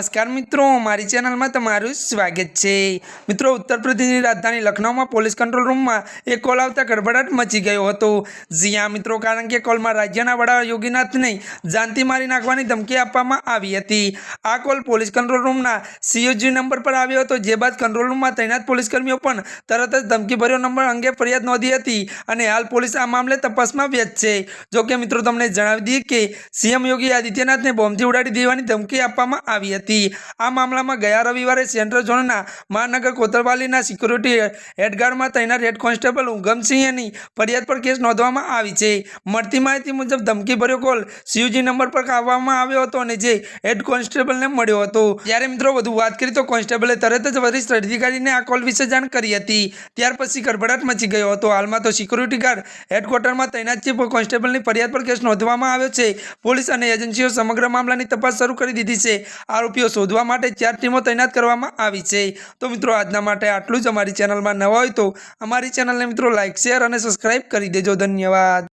નમસ્કાર મિત્રો, મારી ચેનલમાં તમારું સ્વાગત છે. મિત્રો, ઉત્તર પ્રદેશની રાજધાની લખનૌમાં પોલીસ કંટ્રોલ રૂમમાં એક કોલ આવતા ગડબડાટ મચી ગયો હતો. જ્યાં મિત્રો, કારણ કે કોલમાં રાજ્યના વડા યોગીનાથને જાનથી મારી નાખવાની ધમકી આપવામાં આવી હતી. આ કોલ પોલીસ કંટ્રોલ રૂમના સીઓજી નંબર પર આવ્યો હતો. જે બાદ કંટ્રોલ રૂમમાં તૈનાત પોલીસકર્મીઓ પણ તરત જ ધમકીભર્યો નંબર અંગે ફરિયાદ નોંધી હતી અને હાલ પોલીસ આ મામલે તપાસમાં વ્યસ્ત છે. જોકે મિત્રો, તમને જણાવી દઈએ કે સીએમ યોગી આદિત્યનાથને બોમ્બથી ઉડાડી દેવાની ધમકી આપવામાં આવી હતી. આ મામલામાં ગયા રવિવારે સેન્ટ્રલ ઝોનના મહાનગર કોતરવાલીના સિક્યુરિટી હેડગાર્ડમાં તૈનાત હેડ કોન્સ્ટેબલ ઉગમસિંહની ફરિયાદ પર કેસ નોંધવામાં આવી છે. મળતી માહિતી મુજબ ધમકીભર્યો કોલ સીયુજી નંબર પર આવવામાં આવ્યો હતો અને જે હેડ કોન્સ્ટેબલને મળ્યો હતો. જ્યારે મિત્રો વધુ વાત કરી તો કોન્સ્ટેબલે તરત જ વરિષ્ઠ અધિકારીને આ કોલ વિશે જાણ કરી હતી. ત્યાર પછી ગડબડાટ મચી ગયો હતો. હાલમાં તો સિક્યુરિટી ગાર્ડ હેડક્વાર્ટરમાં તૈનાત ચીફ કોન્સ્ટેબલની ફરિયાદ પર કેસ નોંધવામાં આવ્યો છે. પોલીસ અને એજન્સીઓ સમગ્ર મામલાની તપાસ શરૂ કરી દીધી છે. આરોપીઓ શોધવા માટે ચાર ટીમો તૈનાત કરવામાં આવી છે. તો મિત્રો, આજના માટે આટલું જ. અમારી ચેનલમાં નવા હોય તો અમારી ચેનલને મિત્રો લાઇક શેર અને સબસ્ક્રાઇબ કરી દેજો. ધન્યવાદ.